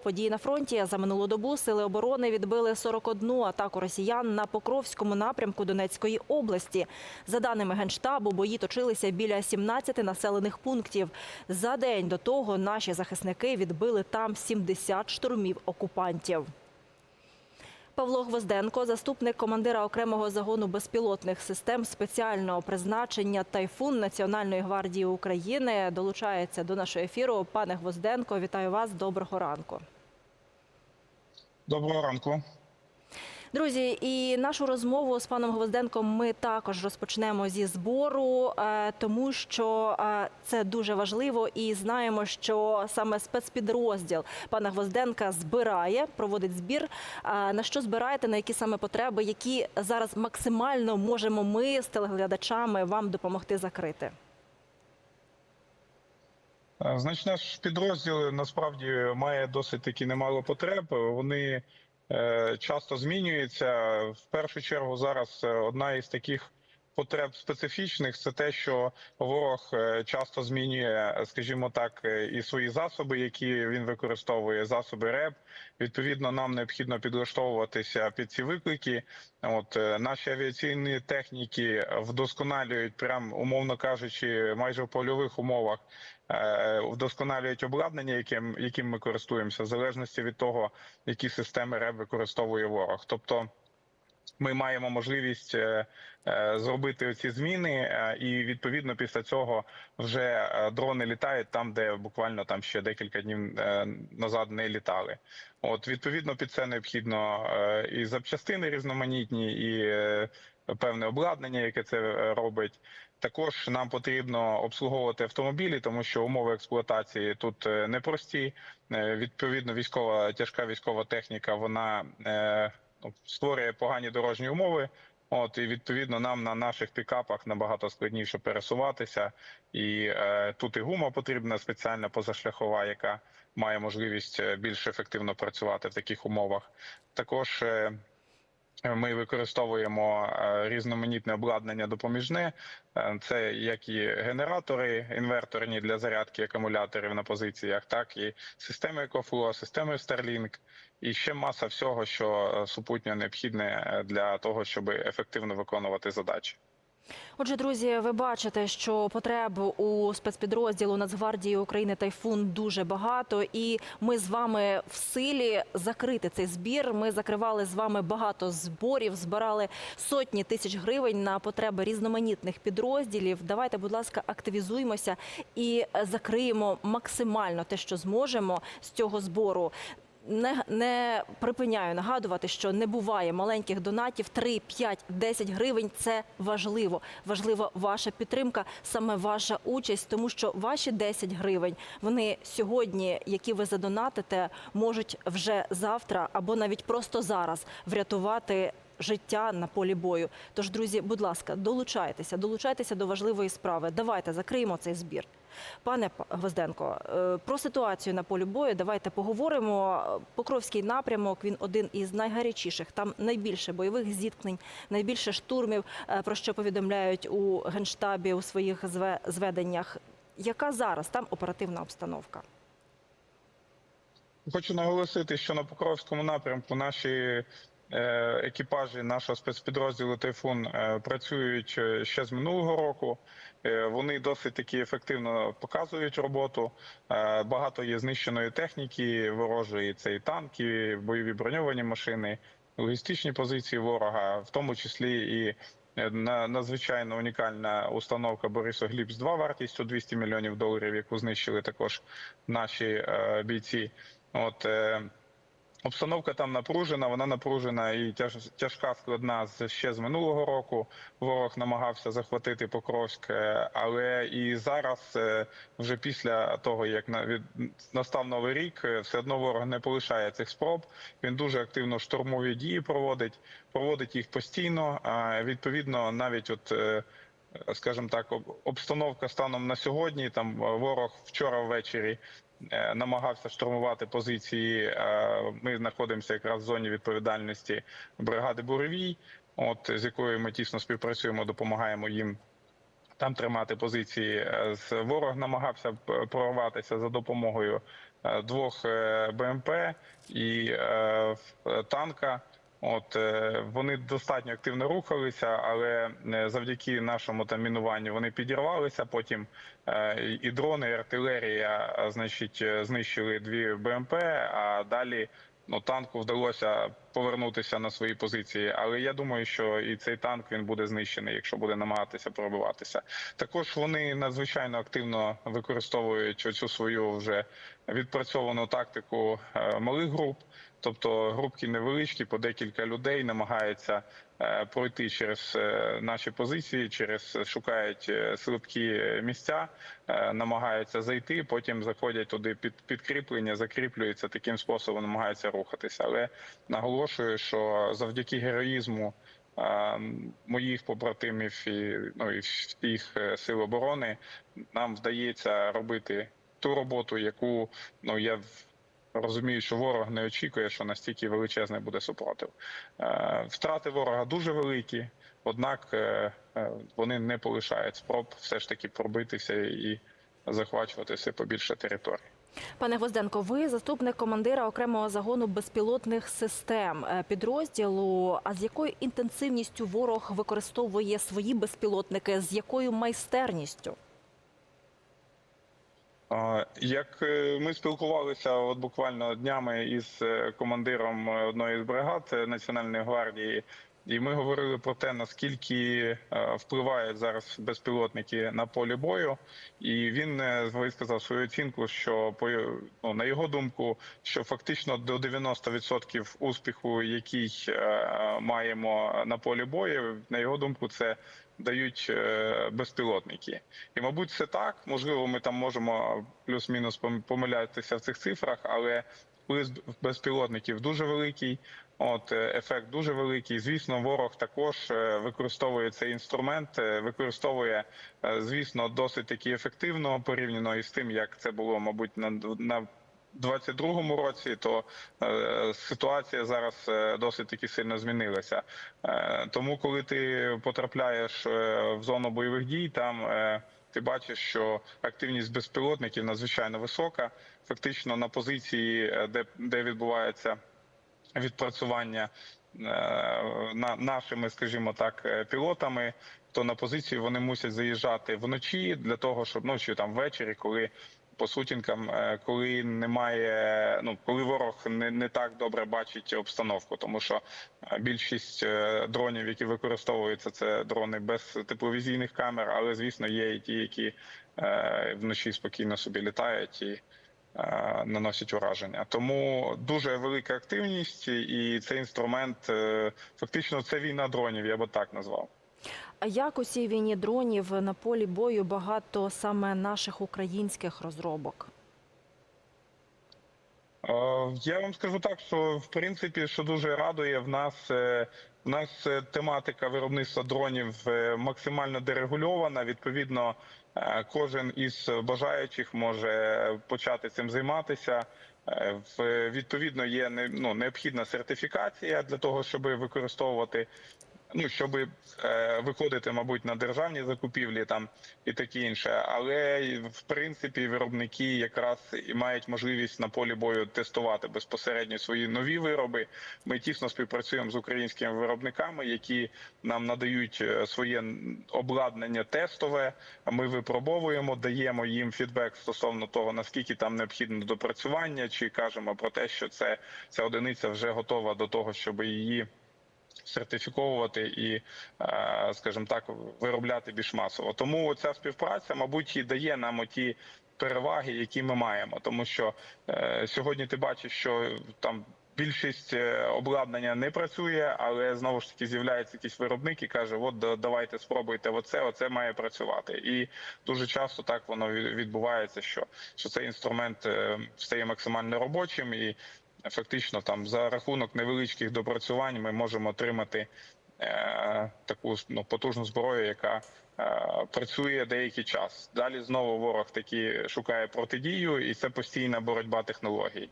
події на фронті за минулу добу сили оборони відбили 41 атаку росіян на Покровському напрямку Донецької області. За даними генштабу, бої точилися біля 17 населених пунктів. За день до того наші захисники відбили там 70 штурмів окупантів. Павло Гвозденко, заступник командира окремого загону безпілотних систем спеціального призначення Тайфун Національної гвардії України, долучається до нашого ефіру. Пане Гвозденко, вітаю вас. Доброго ранку. Доброго ранку. Друзі, і нашу розмову з паном Гвозденком ми також розпочнемо зі збору, е, тому що е, це дуже важливо, і знаємо, що саме спецпідрозділ пана Гвозденка збирає, проводить збір. Е, На що збираєте, на які саме потреби, які зараз максимально можемо ми з телеглядачами вам допомогти закрити? Значить, наш підрозділ насправді має досить таки немало потреб. Вони часто змінюється. В першу чергу зараз е, одна із таких потреб специфічних це те, що ворог е, часто змінює, скажімо так, е, і свої засоби, які він використовує, засоби РЕБ. Відповідно, нам необхідно підлаштовуватися під ці виклики. От е, наші авіаційні техніки вдосконалюють, прям умовно кажучи, майже в польових умовах. Вдосконалюють обладнання, яким яким ми користуємося, в залежності від того, які системи РЕБ використовує ворог. Тобто ми маємо можливість е, е, зробити ці зміни, е, і відповідно після цього вже дрони літають там, де буквально там ще декілька днів назад не літали. От відповідно під це необхідно і запчастини різноманітні, і певне обладнання, яке це робить. Також нам потрібно обслуговувати автомобілі, тому що умови експлуатації тут непрості. Відповідно, військова тяжка військова техніка вона створює погані дорожні умови. От і відповідно нам на наших пікапах набагато складніше пересуватися, і е, тут і гума потрібна спеціальна позашляхова, яка має можливість е, більш ефективно працювати в таких умовах. Також е, ми використовуємо е, різноманітне обладнання допоміжне. Е, Це як і генератори інверторні для зарядки акумуляторів на позиціях, так і системи EcoFlow, системи Starlink, і ще маса всього, що е, супутньо необхідне для того, щоб ефективно виконувати задачі. Отже, друзі, ви бачите, що потреб у спецпідрозділу Нацгвардії України Тайфун дуже багато, і ми з вами в силі закрити цей збір. Ми закривали з вами багато зборів, збирали сотні тисяч гривень на потреби різноманітних підрозділів. Давайте, будь ласка, активізуємося і закриємо максимально те, що зможемо з цього збору. Не, не припиняю нагадувати, що не буває маленьких донатів 3, 5, 10 гривень. Це важливо. Важлива ваша підтримка, саме ваша участь, тому що ваші 10 гривень вони сьогодні, які ви задонатите, можуть вже завтра або навіть просто зараз врятувати. Життя на полі бою. Тож, друзі, будь ласка, долучайтеся, долучайтеся до важливої справи. Давайте закриємо цей збір. Пане Гвозденко, е, про ситуацію на полі бою давайте поговоримо. Покровський напрямок він один із найгарячіших. Там найбільше бойових зіткнень, найбільше штурмів, е, про що повідомляють у генштабі у своїх зведеннях. Яка зараз там оперативна обстановка? Хочу наголосити, що на Покровському напрямку наші екіпажі нашого спецпідрозділу Тайфун е, працюють е, ще з минулого року. Е, Вони досить таки ефективно показують роботу. Е, Багато є знищеної техніки ворожої. Це і танки, бойові броньовані машини, логістичні позиції ворога, в тому числі і е, надзвичайно унікальна установка Борисоглібс 2 вартістю 200 мільйонів доларів, яку знищили також наші е, бійці. От е, обстановка там напружена, вона напружена і тяж, тяжка, складна ще з минулого року. Ворог намагався захватити Покровськ, е, але і зараз, е, вже після того як на настав новий рік, е, все одно ворог не полишає цих спроб. Він дуже активно штурмові дії проводить, проводить їх постійно. Відповідно, навіть от. Скажімо так, обстановка станом на сьогодні. Там ворог вчора ввечері намагався штурмувати позиції. е, Ми знаходимося якраз в зоні відповідальності бригади Буревій, от з якою ми тісно співпрацюємо, допомагаємо їм. Там тримати позиції Е, ворог намагався прорватися за допомогою е, двох е, БМП і е, танка. От е, вони достатньо активно рухалися, але е, завдяки нашому там мінуванню вони підірвалися. Потім е, і- дрони, і артилерія, значить, знищили дві БМП. А далі ну танку вдалося повернутися на свої позиції. Але я думаю, що і цей танк він буде знищений, якщо буде намагатися пробиватися. Також вони надзвичайно активно використовують цю свою вже відпрацьовану тактику малих груп. Тобто групки невеличкі, по декілька людей намагаються е, пройти через е, наші позиції, через шукають е, слабкі місця, намагаються зайти. Потім заходять туди під підкріплення, закріплюються таким способом, намагаються рухатися. Але наголошую, що завдяки героїзму моїх побратимів і ну і всіх сил оборони нам вдається робити ту роботу, яку ну я розумію, що ворог не очікує, що настільки величезний буде супротив. Е, Втрати ворога дуже великі, однак е, е, вони не полишають спроб все ж таки пробитися і захвачувати все побільше територій. Пане Гвозденко, ви заступник командира окремого загону безпілотних систем підрозділу. А з якою інтенсивністю ворог використовує свої безпілотники? З якою майстерністю? Як е, ми спілкувалися от буквально днями із е, командиром е, одної з бригад Національної гвардії, і ми говорили про те, наскільки е, впливають зараз безпілотники на полі бою, і він е, висказав свою оцінку, що ну, на його думку, що фактично до 90% успіху, який е, маємо на полі бою, на його думку, це дають безпілотники. І, мабуть, це так. Можливо, ми там можемо плюс-мінус пом- помилятися в цих цифрах, але вплив безпілотників дуже великий. От е, ефект дуже великий. Звісно, ворог також е, використовує цей інструмент, е, використовує, звісно, досить таки ефективно порівняно із тим, як це було, мабуть, на на 22-му році, то е, ситуація зараз досить таки сильно змінилася. Е, тому, коли ти потрапляєш в зону бойових дій, там е, ти бачиш, що активність безпілотників надзвичайно висока. Фактично на позиції, де, де відбувається відпрацювання е, на нашими, скажімо так, е, пілотами, то на позицію вони мусять заїжджати вночі для того, щоб ночі там ввечері, коли по сутінкам, е, коли немає, ну коли ворог не, не так добре бачить обстановку, тому що більшість дронів, які використовуються, це дрони без тепловізійних камер, але звісно є і ті, які вночі спокійно собі літають і наносять ураження. Тому дуже велика активність, і цей інструмент е, фактично це війна дронів, я би так назвав. А як у цій війні дронів на полі бою багато саме наших українських розробок? Е, Я вам скажу так, що в принципі, що дуже радує, в нас в нас е, тематика виробництва дронів е, максимально дерегульована. Відповідно, е, кожен із бажаючих може почати цим займатися. Відповідно є ну, необхідна сертифікація для того, щоб використовувати. Ну, щоб е, виходити, мабуть, на державні закупівлі там і таке інше, але в принципі виробники якраз і мають можливість на полі бою тестувати безпосередньо свої нові вироби. Ми тісно співпрацюємо з українськими виробниками, які нам надають е, своє обладнання тестове. Ми випробовуємо, даємо їм фідбек стосовно того, наскільки там необхідно допрацювання, чи кажемо про те, що це ця одиниця вже готова до того, щоб її сертифіковувати і, е, скажімо так, виробляти більш масово. Тому ця співпраця, мабуть, і дає нам оті переваги, які ми маємо. Тому що е, сьогодні ти бачиш, що там. Більшість е, обладнання не працює, але знову ж таки з'являється якийсь виробник і каже: От давайте спробуйте оце, оце має працювати. І дуже часто так воно відбувається, що, що цей інструмент стає максимально робочим і фактично там за рахунок невеличких допрацювань ми можемо отримати е, таку ну, потужну зброю, яка е, працює деякий час. Далі знову ворог таки шукає протидію, і це постійна боротьба технологій.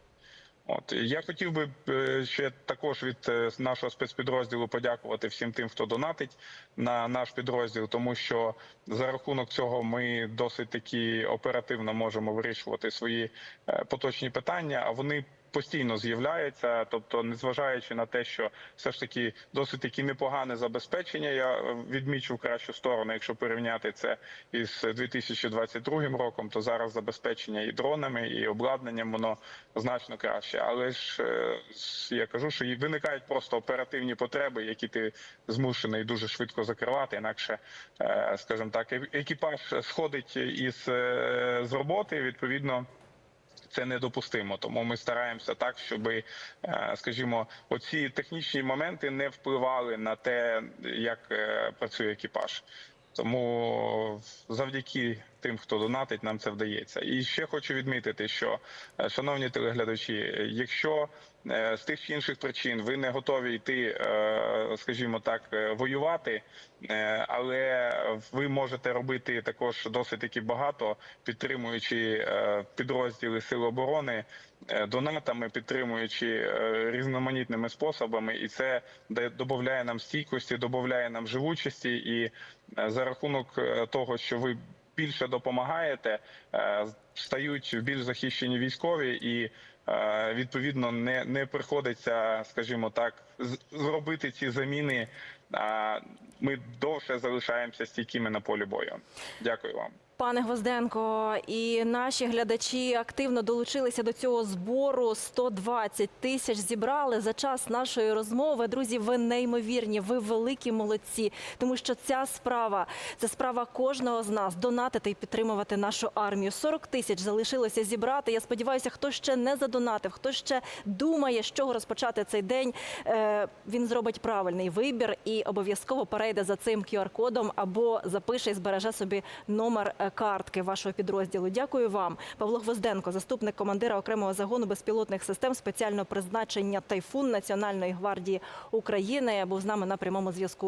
От я хотів би е, ще також від е, нашого спецпідрозділу подякувати всім тим, хто донатить на наш підрозділ, тому що за рахунок цього ми досить таки оперативно можемо вирішувати свої е, поточні питання. А вони постійно з'являються. Тобто, незважаючи на те, що все ж таки досить таки непогане забезпечення, я відмічу в кращу сторону, якщо порівняти це із 2022 роком, то зараз забезпечення і дронами, і обладнанням воно значно краще. Але ж е, я кажу, що виникають просто оперативні потреби, які ти змушений дуже швидко закривати. Інакше, е, скажімо так, е- екіпаж сходить із з роботи. Відповідно. Це недопустимо, тому ми стараємося так, щоб, скажімо, оці технічні моменти не впливали на те, як е, працює екіпаж. Тому завдяки тим, хто донатить, нам це вдається. І ще хочу відмітити, що, е, шановні телеглядачі, якщо е, з тих чи інших причин ви не готові йти, е, скажімо так, воювати, але ви можете робити також досить таки багато, підтримуючи підрозділи Сил оборони донатами, підтримуючи різноманітними способами, і це да- додає нам стійкості, додає нам живучості, і за рахунок того, що ви більше допомагаєте, стають стають більш захищені військові і. е, Відповідно, не, не приходиться, скажімо так, зробити ці заміни. Ми довше залишаємося стійкими на полі бою. Дякую вам. Пане Гвозденко, і наші глядачі активно долучилися до цього збору. 120 тисяч зібрали за час нашої розмови. Друзі, ви неймовірні, ви великі молодці, тому що ця справа це справа кожного з нас донатити і підтримувати нашу армію. 40 тисяч залишилося зібрати. Я сподіваюся, хто ще не задонатив, хто ще думає, з чого розпочати цей день. е, Він зробить правильний вибір і обов'язково перейде за цим QR-кодом або запише і збереже собі номер е, картки вашого підрозділу. Дякую вам, Павло Гвозденко, заступник командира окремого загону безпілотних систем спеціального призначення Тайфун Національної гвардії України. Був з нами на прямому зв'язку.